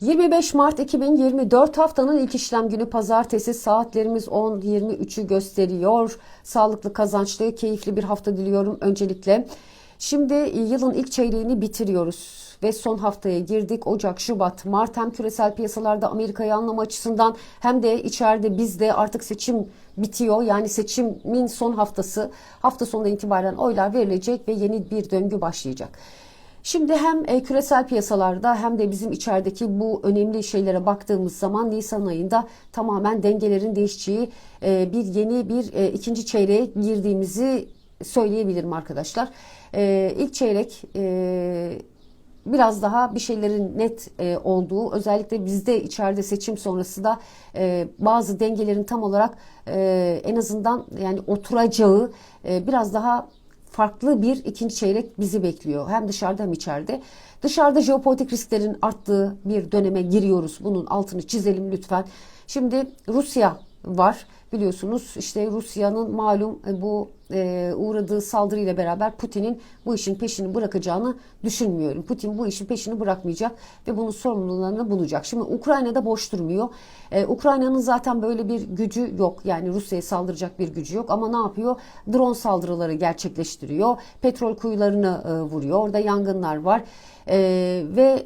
25 Mart 2024 haftanın ilk işlem günü pazartesi saatlerimiz 10.23'ü gösteriyor. Sağlıklı, kazançlı, keyifli bir hafta diliyorum öncelikle. Şimdi yılın ilk çeyreğini bitiriyoruz ve son haftaya girdik. Ocak, Şubat, Mart hem küresel piyasalarda Amerika'yı anlama açısından hem de içeride bizde artık seçim bitiyor. Yani seçimin son haftası. Hafta sonunda itibaren oylar verilecek ve yeni bir döngü başlayacak. Şimdi hem e, küresel piyasalarda hem de bizim içerideki bu önemli şeylere baktığımız zaman Nisan ayında tamamen dengelerin değişeceği e, bir yeni bir e, ikinci çeyreğe girdiğimizi söyleyebilirim arkadaşlar. İlk çeyrek biraz daha bir şeylerin net olduğu özellikle bizde içeride seçim sonrası da bazı dengelerin tam olarak en azından yani oturacağı biraz daha farklı bir ikinci çeyrek bizi bekliyor. Hem dışarıda hem içeride. Dışarıda jeopolitik risklerin arttığı bir döneme giriyoruz. Bunun altını çizelim lütfen. Şimdi Rusya var biliyorsunuz işte Rusya'nın malum e, bu e, uğradığı saldırıyla beraber Putin'in bu işin peşini bırakacağını düşünmüyorum. Putin bu işin peşini bırakmayacak ve bunun sorumluluğunu bulacak. Şimdi Ukrayna'da boş durmuyor. E, Ukrayna'nın zaten böyle bir gücü yok. Yani Rusya'ya saldıracak bir gücü yok ama ne yapıyor? Drone saldırıları gerçekleştiriyor. Petrol kuyularını vuruyor. Orada yangınlar var. Ve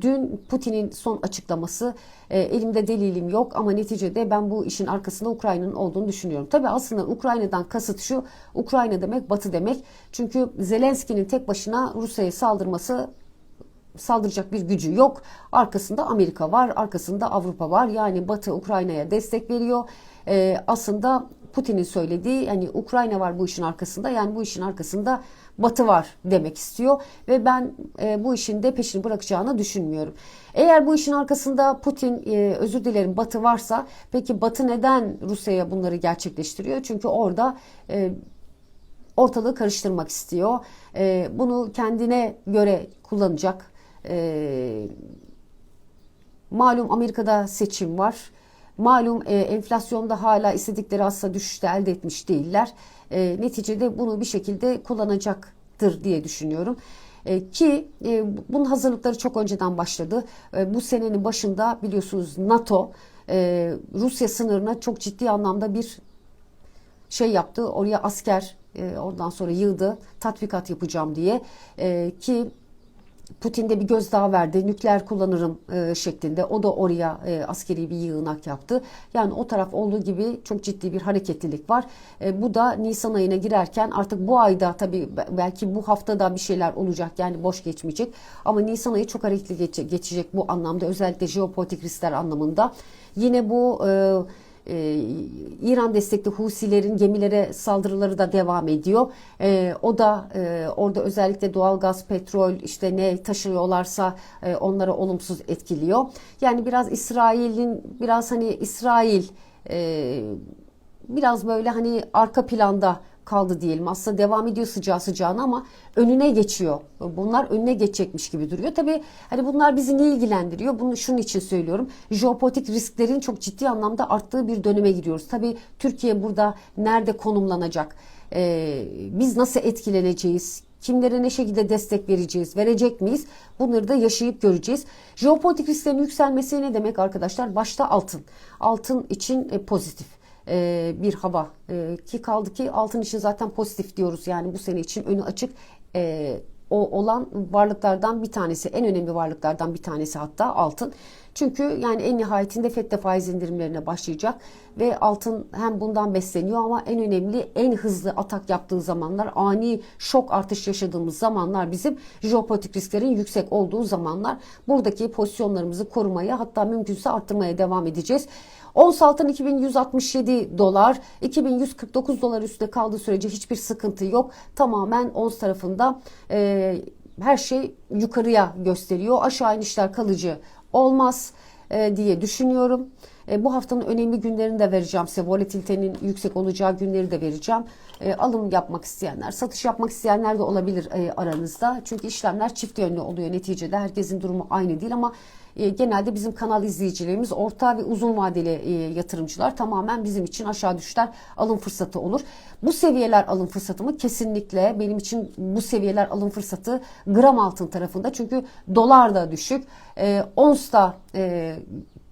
dün Putin'in son açıklaması e, elimde delilim yok ama neticede ben bu işin arkasında Ukrayna'nın olduğunu düşünüyorum. Tabi aslında Ukrayna'dan kasıt şu Ukrayna demek Batı demek. Çünkü Zelenski'nin tek başına Rusya'ya saldırması saldıracak bir gücü yok. Arkasında Amerika var, arkasında Avrupa var. Yani Batı Ukrayna'ya destek veriyor. Ee, aslında Putin'in söylediği yani Ukrayna var bu işin arkasında. Yani bu işin arkasında Batı var demek istiyor ve ben e, bu işin de peşini bırakacağını düşünmüyorum. Eğer bu işin arkasında Putin e, özür dilerim Batı varsa peki Batı neden Rusya'ya bunları gerçekleştiriyor? Çünkü orada e, ortalığı karıştırmak istiyor. E, bunu kendine göre kullanacak. E, malum Amerika'da seçim var. Malum e, enflasyonda hala istedikleri asla düşüşte elde etmiş değiller. E, neticede bunu bir şekilde kullanacaktır diye düşünüyorum. E, ki e, bunun hazırlıkları çok önceden başladı. E, bu senenin başında biliyorsunuz NATO e, Rusya sınırına çok ciddi anlamda bir şey yaptı. Oraya asker e, ondan sonra yığdı. Tatbikat yapacağım diye. E, ki Putin de bir gözdağı verdi. Nükleer kullanırım e, şeklinde. O da oraya e, askeri bir yığınak yaptı. Yani o taraf olduğu gibi çok ciddi bir hareketlilik var. E, bu da Nisan ayına girerken artık bu ayda tabii belki bu haftada bir şeyler olacak. Yani boş geçmeyecek. Ama Nisan ayı çok hareketli geç, geçecek bu anlamda. Özellikle jeopolitik riskler anlamında. Yine bu e, ee, İran destekli Husilerin gemilere saldırıları da devam ediyor. Ee, o da e, orada özellikle doğal gaz, petrol işte ne taşıyorlarsa e, onlara olumsuz etkiliyor. Yani biraz İsrail'in biraz hani İsrail e, biraz böyle hani arka planda kaldı diyelim. Aslında devam ediyor sıcağı sıcağına ama önüne geçiyor. Bunlar önüne geçecekmiş gibi duruyor. Tabii hani bunlar bizi ne ilgilendiriyor? Bunu şunun için söylüyorum. Jeopolitik risklerin çok ciddi anlamda arttığı bir döneme giriyoruz. Tabii Türkiye burada nerede konumlanacak? Ee, biz nasıl etkileneceğiz? Kimlere ne şekilde destek vereceğiz, verecek miyiz? Bunları da yaşayıp göreceğiz. Jeopolitik risklerin yükselmesi ne demek arkadaşlar? Başta altın. Altın için e, pozitif e, bir hava e, ki kaldı ki altın için zaten pozitif diyoruz yani bu sene için önü açık e, o olan varlıklardan bir tanesi en önemli varlıklardan bir tanesi hatta altın. Çünkü yani en nihayetinde FED faiz indirimlerine başlayacak ve altın hem bundan besleniyor ama en önemli en hızlı atak yaptığı zamanlar ani şok artış yaşadığımız zamanlar bizim jeopolitik risklerin yüksek olduğu zamanlar buradaki pozisyonlarımızı korumaya hatta mümkünse arttırmaya devam edeceğiz. Ons altın 2167 dolar, 2149 dolar üstte kaldığı sürece hiçbir sıkıntı yok. Tamamen ons tarafında e, her şey yukarıya gösteriyor. Aşağı inişler kalıcı olmaz e, diye düşünüyorum. E, bu haftanın önemli günlerini de vereceğim size. Volatilitenin yüksek olacağı günleri de vereceğim. E, alım yapmak isteyenler, satış yapmak isteyenler de olabilir e, aranızda. Çünkü işlemler çift yönlü oluyor neticede. Herkesin durumu aynı değil ama e, genelde bizim kanal izleyicilerimiz orta ve uzun vadeli e, yatırımcılar tamamen bizim için aşağı düşler alım fırsatı olur. Bu seviyeler alım fırsatı mı? Kesinlikle benim için bu seviyeler alım fırsatı gram altın tarafında. Çünkü dolar da düşük. E, ons da e,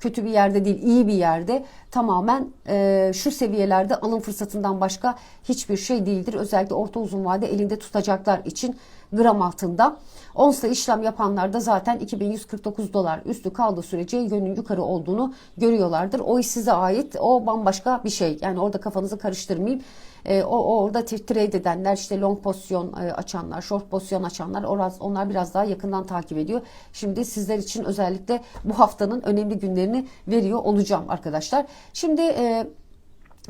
kötü bir yerde değil, iyi bir yerde tamamen e, şu seviyelerde alım fırsatından başka hiçbir şey değildir. Özellikle orta uzun vade elinde tutacaklar için gram altında. Onsla işlem yapanlar da zaten 2149 dolar üstü kaldığı sürece yönün yukarı olduğunu görüyorlardır. O iş size ait. O bambaşka bir şey. Yani orada kafanızı karıştırmayayım. E, o, orada trade edenler işte long pozisyon e, açanlar, short pozisyon açanlar oraz onlar biraz daha yakından takip ediyor. Şimdi sizler için özellikle bu haftanın önemli günlerini veriyor olacağım arkadaşlar. Şimdi e,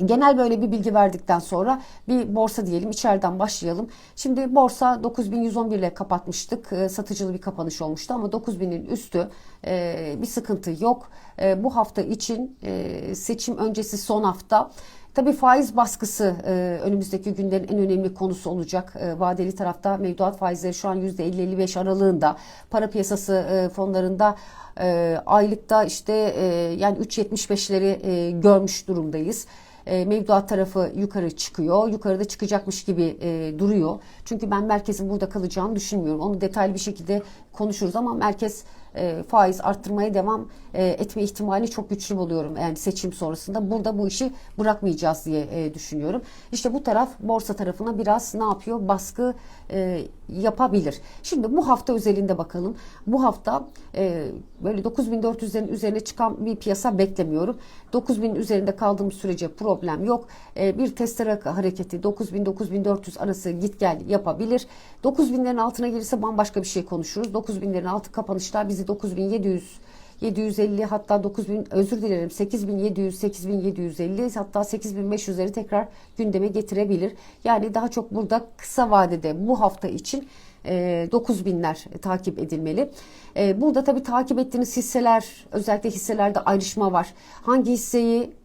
Genel böyle bir bilgi verdikten sonra bir borsa diyelim içeriden başlayalım. Şimdi borsa 9111 ile kapatmıştık. E, satıcılı bir kapanış olmuştu ama 9000'in üstü e, bir sıkıntı yok. E, bu hafta için e, seçim öncesi son hafta Tabii faiz baskısı e, önümüzdeki günlerin en önemli konusu olacak. E, vadeli tarafta mevduat faizleri şu an %50-55 aralığında. Para piyasası e, fonlarında e, aylıkta işte e, yani 3.75'leri e, görmüş durumdayız e, mevduat tarafı yukarı çıkıyor. Yukarıda çıkacakmış gibi e, duruyor. Çünkü ben merkezin burada kalacağını düşünmüyorum. Onu detaylı bir şekilde konuşuruz ama merkez e, faiz arttırmaya devam e, etme ihtimali çok güçlü buluyorum. Yani seçim sonrasında burada bu işi bırakmayacağız diye e, düşünüyorum. İşte bu taraf borsa tarafına biraz ne yapıyor? Baskı e, yapabilir. Şimdi bu hafta özelinde bakalım. Bu hafta e, böyle 9400'lerin üzerine çıkan bir piyasa beklemiyorum. 9000 üzerinde kaldığımız sürece problem yok. E, bir testere hareketi 9000-9400 arası git gel yapabilir. 9000'lerin altına gelirse bambaşka bir şey konuşuruz. 9000'lerin altı kapanışlar bizi 9700 750 hatta 9000 özür dilerim 8700 8750 hatta 8500'leri tekrar gündeme getirebilir. Yani daha çok burada kısa vadede bu hafta için e, 9000'ler takip edilmeli. E, burada tabii takip ettiğiniz hisseler özellikle hisselerde ayrışma var. Hangi hisseyi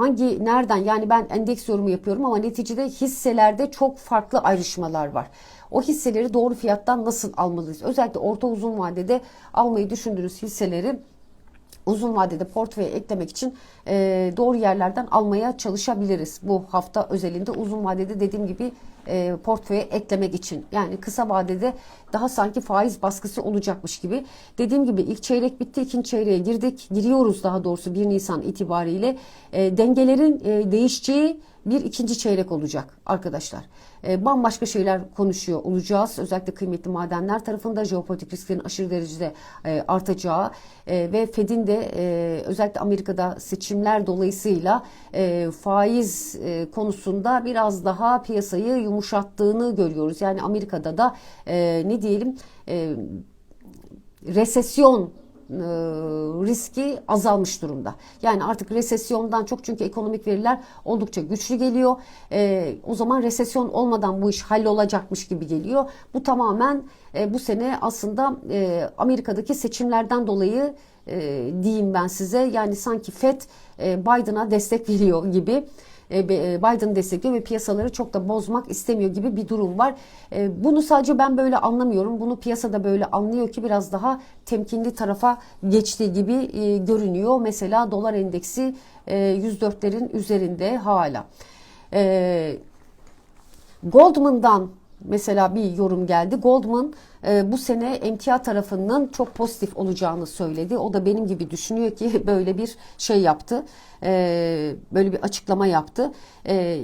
hangi nereden yani ben endeks yorumu yapıyorum ama neticede hisselerde çok farklı ayrışmalar var. O hisseleri doğru fiyattan nasıl almalıyız? Özellikle orta uzun vadede almayı düşündüğünüz hisseleri uzun vadede portföye eklemek için e, doğru yerlerden almaya çalışabiliriz. Bu hafta özelinde uzun vadede dediğim gibi e, portföye eklemek için. Yani kısa vadede daha sanki faiz baskısı olacakmış gibi. Dediğim gibi ilk çeyrek bitti, ikinci çeyreğe girdik. Giriyoruz daha doğrusu 1 Nisan itibariyle. E, dengelerin e, değişeceği bir ikinci çeyrek olacak arkadaşlar. E, bambaşka şeyler konuşuyor olacağız. Özellikle kıymetli madenler tarafında jeopolitik risklerin aşırı derecede e, artacağı e, ve Fed'in de e, özellikle Amerika'da seçimler dolayısıyla e, faiz e, konusunda biraz daha piyasayı yumuşattığını görüyoruz. Yani Amerika'da da e, ne diyelim e, resesyon riski azalmış durumda. Yani artık resesyondan çok çünkü ekonomik veriler oldukça güçlü geliyor. E, o zaman resesyon olmadan bu iş hallolacakmış gibi geliyor. Bu tamamen e, bu sene aslında e, Amerika'daki seçimlerden dolayı e, diyeyim ben size. Yani sanki FED e, Biden'a destek veriyor gibi. E, e, Biden destekliyor ve piyasaları çok da bozmak istemiyor gibi bir durum var. E, bunu sadece ben böyle anlamıyorum. Bunu piyasada böyle anlıyor ki biraz daha temkinli tarafa geçtiği gibi görünüyor. Mesela dolar endeksi 104'lerin üzerinde hala. Goldman'dan mesela bir yorum geldi. Goldman bu sene emtia tarafının çok pozitif olacağını söyledi. O da benim gibi düşünüyor ki böyle bir şey yaptı e, böyle bir açıklama yaptı. E,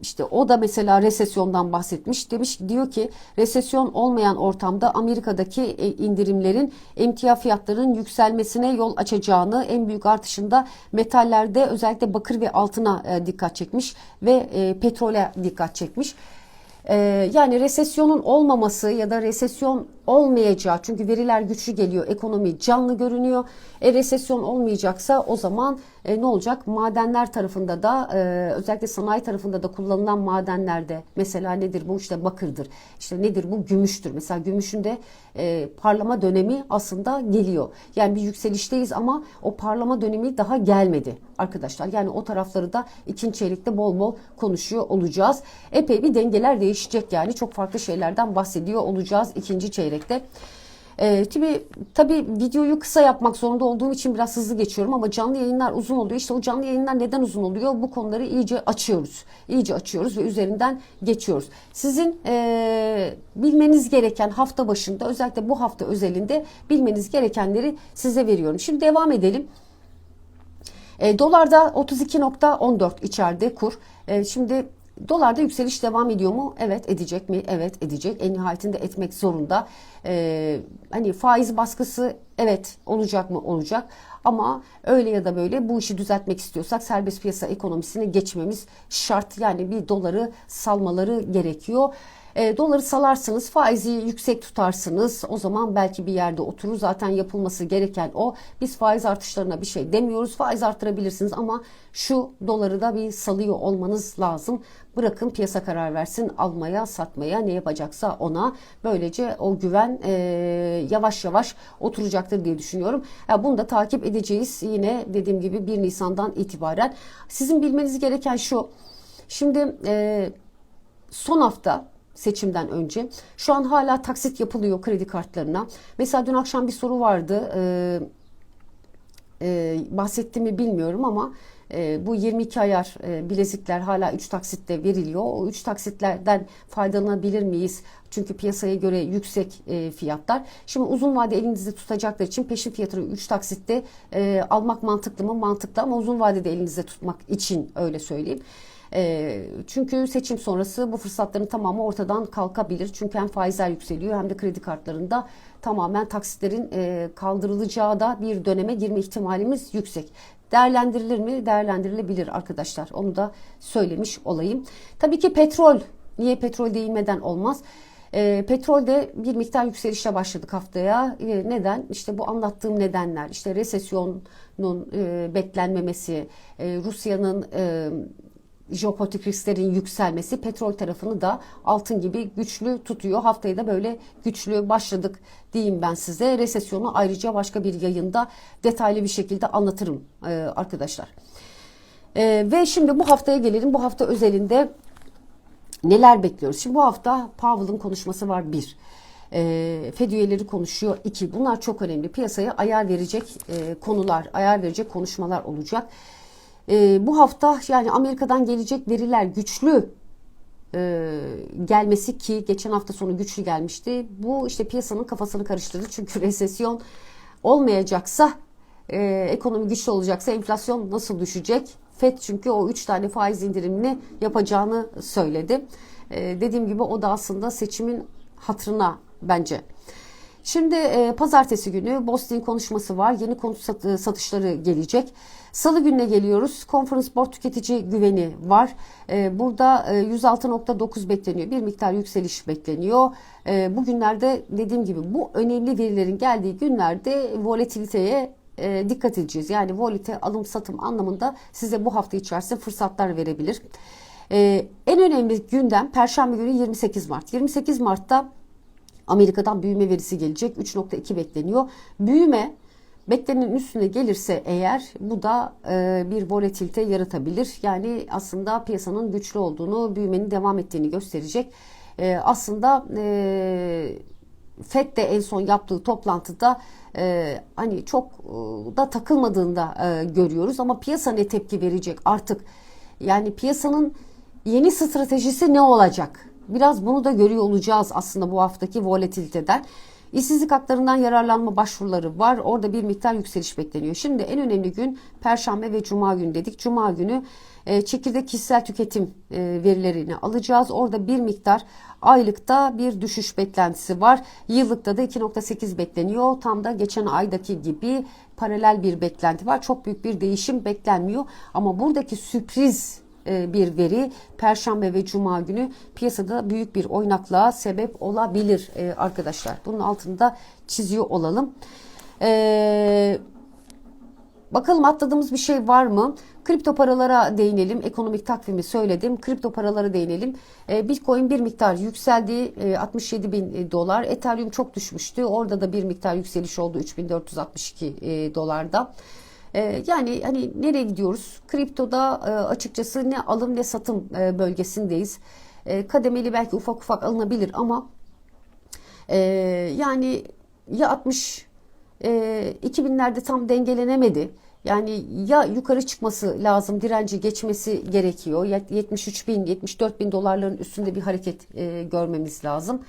işte o da mesela resesyondan bahsetmiş. Demiş diyor ki resesyon olmayan ortamda Amerika'daki e, indirimlerin emtia fiyatlarının yükselmesine yol açacağını, en büyük artışında metallerde özellikle bakır ve altına e, dikkat çekmiş ve e, petrole dikkat çekmiş. Yani resesyonun olmaması ya da resesyon olmayacağı çünkü veriler güçlü geliyor, ekonomi canlı görünüyor. E resesyon olmayacaksa o zaman e, ne olacak? Madenler tarafında da e, özellikle sanayi tarafında da kullanılan madenlerde mesela nedir bu? işte bakırdır. İşte nedir bu? Gümüştür. Mesela gümüşün de e, parlama dönemi aslında geliyor. Yani bir yükselişteyiz ama o parlama dönemi daha gelmedi arkadaşlar. Yani o tarafları da ikinci çeyrekte bol bol konuşuyor olacağız. Epey bir dengeler değişecek yani çok farklı şeylerden bahsediyor olacağız ikinci çeyrekte. Ee, tabii, tabii videoyu kısa yapmak zorunda olduğum için biraz hızlı geçiyorum ama canlı yayınlar uzun oluyor. İşte o canlı yayınlar neden uzun oluyor? Bu konuları iyice açıyoruz. İyice açıyoruz ve üzerinden geçiyoruz. Sizin e, bilmeniz gereken hafta başında özellikle bu hafta özelinde bilmeniz gerekenleri size veriyorum. Şimdi devam edelim. E, dolarda 32.14 içeride kur. E, şimdi dolarda yükseliş devam ediyor mu? Evet edecek mi? Evet edecek. En nihayetinde etmek zorunda. E, hani faiz baskısı evet olacak mı? Olacak. Ama öyle ya da böyle bu işi düzeltmek istiyorsak serbest piyasa ekonomisine geçmemiz şart. Yani bir doları salmaları gerekiyor. E, doları salarsınız, faizi yüksek tutarsınız. O zaman belki bir yerde oturur. Zaten yapılması gereken o. Biz faiz artışlarına bir şey demiyoruz. Faiz arttırabilirsiniz ama şu doları da bir salıyor olmanız lazım. Bırakın piyasa karar versin almaya, satmaya, ne yapacaksa ona. Böylece o güven e, yavaş yavaş oturacaktır diye düşünüyorum. Ya bunu da takip edeceğiz yine dediğim gibi 1 Nisan'dan itibaren. Sizin bilmeniz gereken şu. Şimdi e, son hafta seçimden önce. Şu an hala taksit yapılıyor kredi kartlarına. Mesela dün akşam bir soru vardı. Ee, e, bahsetti mi bilmiyorum ama e, bu 22 ayar e, bilezikler hala 3 taksitle veriliyor. O 3 taksitlerden faydalanabilir miyiz? Çünkü piyasaya göre yüksek e, fiyatlar. Şimdi uzun vade elinizde tutacaklar için peşin fiyatını 3 taksitte e, almak mantıklı mı? Mantıklı ama uzun vadede elinizde tutmak için öyle söyleyeyim. E, çünkü seçim sonrası bu fırsatların tamamı ortadan kalkabilir. Çünkü hem faizler yükseliyor hem de kredi kartlarında tamamen taksitlerin e, kaldırılacağı da bir döneme girme ihtimalimiz yüksek. Değerlendirilir mi? Değerlendirilebilir arkadaşlar. Onu da söylemiş olayım. Tabii ki petrol. Niye petrol değinmeden olmaz? E, petrolde bir miktar yükselişle başladık haftaya. E, neden? İşte bu anlattığım nedenler. İşte resesyonun e, beklenmemesi, e, Rusya'nın e, jeopolitik risklerin yükselmesi petrol tarafını da altın gibi güçlü tutuyor. Haftayı da böyle güçlü başladık diyeyim ben size. Resesyonu ayrıca başka bir yayında detaylı bir şekilde anlatırım e, arkadaşlar. E, ve şimdi bu haftaya gelelim. Bu hafta özelinde neler bekliyoruz? Şimdi bu hafta Powell'ın konuşması var bir. E, Fed üyeleri konuşuyor iki. Bunlar çok önemli. Piyasaya ayar verecek e, konular, ayar verecek konuşmalar olacak. E, bu hafta yani Amerika'dan gelecek veriler güçlü e, gelmesi ki geçen hafta sonu güçlü gelmişti. Bu işte piyasanın kafasını karıştırdı. Çünkü resesyon olmayacaksa e, ekonomi güçlü olacaksa enflasyon nasıl düşecek? FED çünkü o 3 tane faiz indirimini yapacağını söyledi. E, dediğim gibi o da aslında seçimin hatırına bence. Şimdi e, pazartesi günü Boston konuşması var. Yeni konut satışları gelecek. Salı gününe geliyoruz. Conference Board tüketici güveni var. E, burada e, 106.9 bekleniyor. Bir miktar yükseliş bekleniyor. E, bugünlerde dediğim gibi bu önemli verilerin geldiği günlerde volatiliteye e, dikkat edeceğiz. Yani volite alım satım anlamında size bu hafta içerisinde fırsatlar verebilir. E, en önemli gündem Perşembe günü 28 Mart. 28 Mart'ta Amerika'dan büyüme verisi gelecek. 3.2 bekleniyor. Büyüme beklenenin üstüne gelirse eğer bu da e, bir volatilite yaratabilir. Yani aslında piyasanın güçlü olduğunu, büyümenin devam ettiğini gösterecek. E, aslında e, FED de en son yaptığı toplantıda e, hani çok e, da takılmadığında e, görüyoruz ama piyasa ne tepki verecek artık? Yani piyasanın yeni stratejisi ne olacak? Biraz bunu da görüyor olacağız aslında bu haftaki volatiliteden. İşsizlik haklarından yararlanma başvuruları var. Orada bir miktar yükseliş bekleniyor. Şimdi en önemli gün Perşembe ve Cuma günü dedik. Cuma günü e, çekirdek kişisel tüketim e, verilerini alacağız. Orada bir miktar aylıkta bir düşüş beklentisi var. Yıllıkta da 2.8 bekleniyor. Tam da geçen aydaki gibi paralel bir beklenti var. Çok büyük bir değişim beklenmiyor. Ama buradaki sürpriz bir veri Perşembe ve Cuma günü piyasada büyük bir oynaklığa sebep olabilir e, arkadaşlar. Bunun altında çiziyor olalım. E, bakalım atladığımız bir şey var mı? Kripto paralara değinelim. Ekonomik takvimi söyledim. Kripto paralara değinelim. Bitcoin bir miktar yükseldi. 67 bin dolar. Ethereum çok düşmüştü. Orada da bir miktar yükseliş oldu. 3462 dolarda. Ee, yani hani nereye gidiyoruz? Kriptoda e, açıkçası ne alım ne satım e, bölgesindeyiz. E, kademeli belki ufak ufak alınabilir ama yani ya 60 e, 2000'lerde tam dengelenemedi. Yani ya yukarı çıkması lazım, direnci geçmesi gerekiyor. Ya 73 bin, 74 bin dolarların üstünde bir hareket e, görmemiz lazım.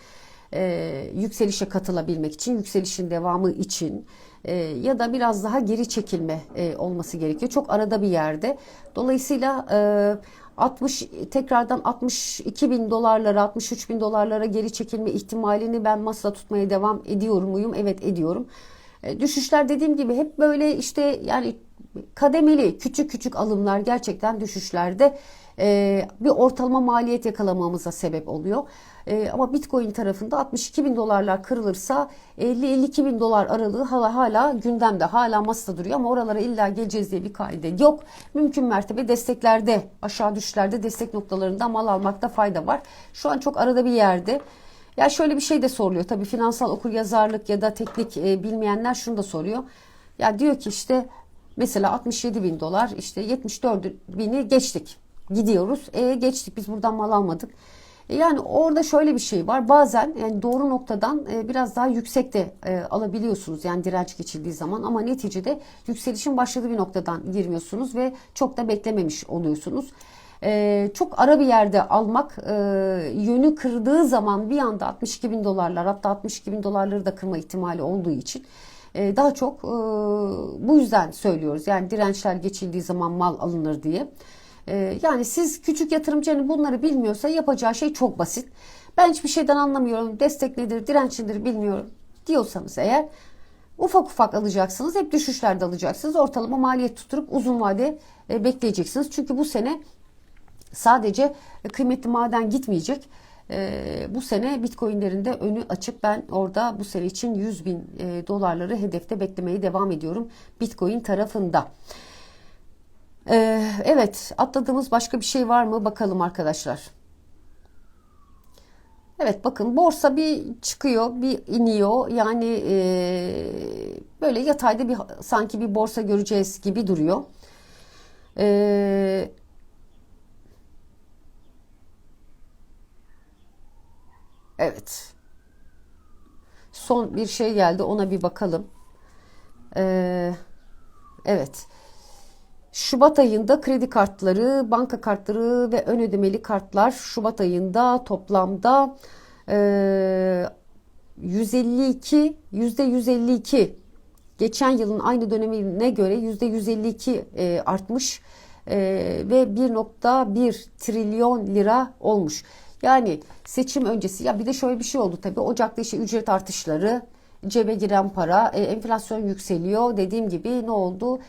E, yükselişe katılabilmek için, yükselişin devamı için e, ya da biraz daha geri çekilme e, olması gerekiyor. Çok arada bir yerde. Dolayısıyla e, 60 tekrardan 62 bin dolarlara 63 bin dolarlara geri çekilme ihtimalini ben masada tutmaya devam ediyor muyum? Evet ediyorum. E, düşüşler dediğim gibi hep böyle işte yani kademeli küçük küçük alımlar gerçekten düşüşlerde e, bir ortalama maliyet yakalamamıza sebep oluyor. E, ama Bitcoin tarafında 62 bin dolarlar kırılırsa 50-52 bin dolar aralığı hala, hala gündemde hala masada duruyor ama oralara illa geleceğiz diye bir kaide yok. Mümkün mertebe desteklerde aşağı düşüşlerde destek noktalarında mal almakta fayda var. Şu an çok arada bir yerde. Ya şöyle bir şey de soruluyor. Tabii finansal okur yazarlık ya da teknik e, bilmeyenler şunu da soruyor. Ya diyor ki işte mesela 67 bin dolar işte 74 bini geçtik. Gidiyoruz. E geçtik biz buradan mal almadık. E, yani orada şöyle bir şey var. Bazen yani doğru noktadan e, biraz daha yüksek de e, alabiliyorsunuz. Yani direnç geçildiği zaman ama neticede yükselişin başladığı bir noktadan girmiyorsunuz ve çok da beklememiş oluyorsunuz. Çok ara bir yerde almak yönü kırdığı zaman bir anda 62 bin dolarlar hatta 62 bin dolarları da kırma ihtimali olduğu için e, daha çok e, bu yüzden söylüyoruz. Yani dirençler geçildiği zaman mal alınır diye. E, yani siz küçük yatırımcının bunları bilmiyorsa yapacağı şey çok basit. Ben hiçbir şeyden anlamıyorum. Destek nedir, direnç nedir bilmiyorum diyorsanız eğer ufak ufak alacaksınız. Hep düşüşlerde alacaksınız. Ortalama maliyet tutturup uzun vade e, bekleyeceksiniz. Çünkü bu sene Sadece kıymetli maden gitmeyecek. Ee, bu sene Bitcoin'lerinde önü açık. Ben orada bu sene için 100 bin e, dolarları hedefte beklemeye devam ediyorum. Bitcoin tarafında. Ee, evet atladığımız başka bir şey var mı bakalım arkadaşlar. Evet bakın borsa bir çıkıyor bir iniyor yani e, böyle yatayda bir sanki bir borsa göreceğiz gibi duruyor. Eee Evet. Son bir şey geldi ona bir bakalım. Ee, evet. Şubat ayında kredi kartları, banka kartları ve ön ödemeli kartlar Şubat ayında toplamda e, 152 yüzde 152 geçen yılın aynı dönemine göre yüzde 152 e, artmış e, ve 1.1 trilyon lira olmuş. Yani seçim öncesi ya bir de şöyle bir şey oldu tabii. Ocak'ta işte ücret artışları, cebe giren para, e, enflasyon yükseliyor. Dediğim gibi ne oldu?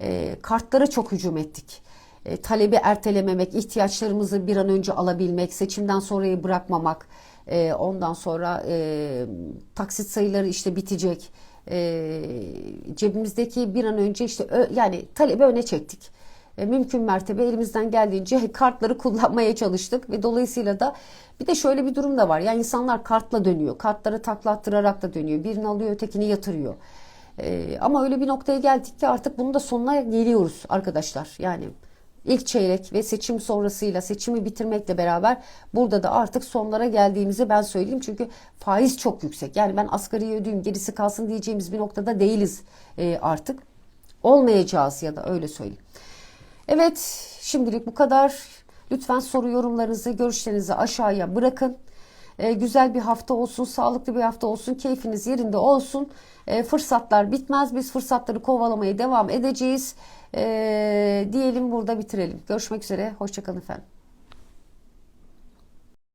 E, kartlara çok hücum ettik. E, talebi ertelememek, ihtiyaçlarımızı bir an önce alabilmek, seçimden sonrayı bırakmamak, e, ondan sonra e, taksit sayıları işte bitecek. E, cebimizdeki bir an önce işte ö, yani talebi öne çektik mümkün mertebe elimizden geldiğince kartları kullanmaya çalıştık ve dolayısıyla da bir de şöyle bir durum da var. Yani insanlar kartla dönüyor. Kartları taklattırarak da dönüyor. Birini alıyor ötekini yatırıyor. Ee, ama öyle bir noktaya geldik ki artık bunun da sonuna geliyoruz arkadaşlar. Yani ilk çeyrek ve seçim sonrasıyla seçimi bitirmekle beraber burada da artık sonlara geldiğimizi ben söyleyeyim. Çünkü faiz çok yüksek. Yani ben asgari ödeyeyim gerisi kalsın diyeceğimiz bir noktada değiliz e, artık. Olmayacağız ya da öyle söyleyeyim. Evet şimdilik bu kadar. Lütfen soru yorumlarınızı, görüşlerinizi aşağıya bırakın. E, güzel bir hafta olsun, sağlıklı bir hafta olsun, keyfiniz yerinde olsun. E, fırsatlar bitmez. Biz fırsatları kovalamaya devam edeceğiz. E, diyelim burada bitirelim. Görüşmek üzere. Hoşçakalın efendim.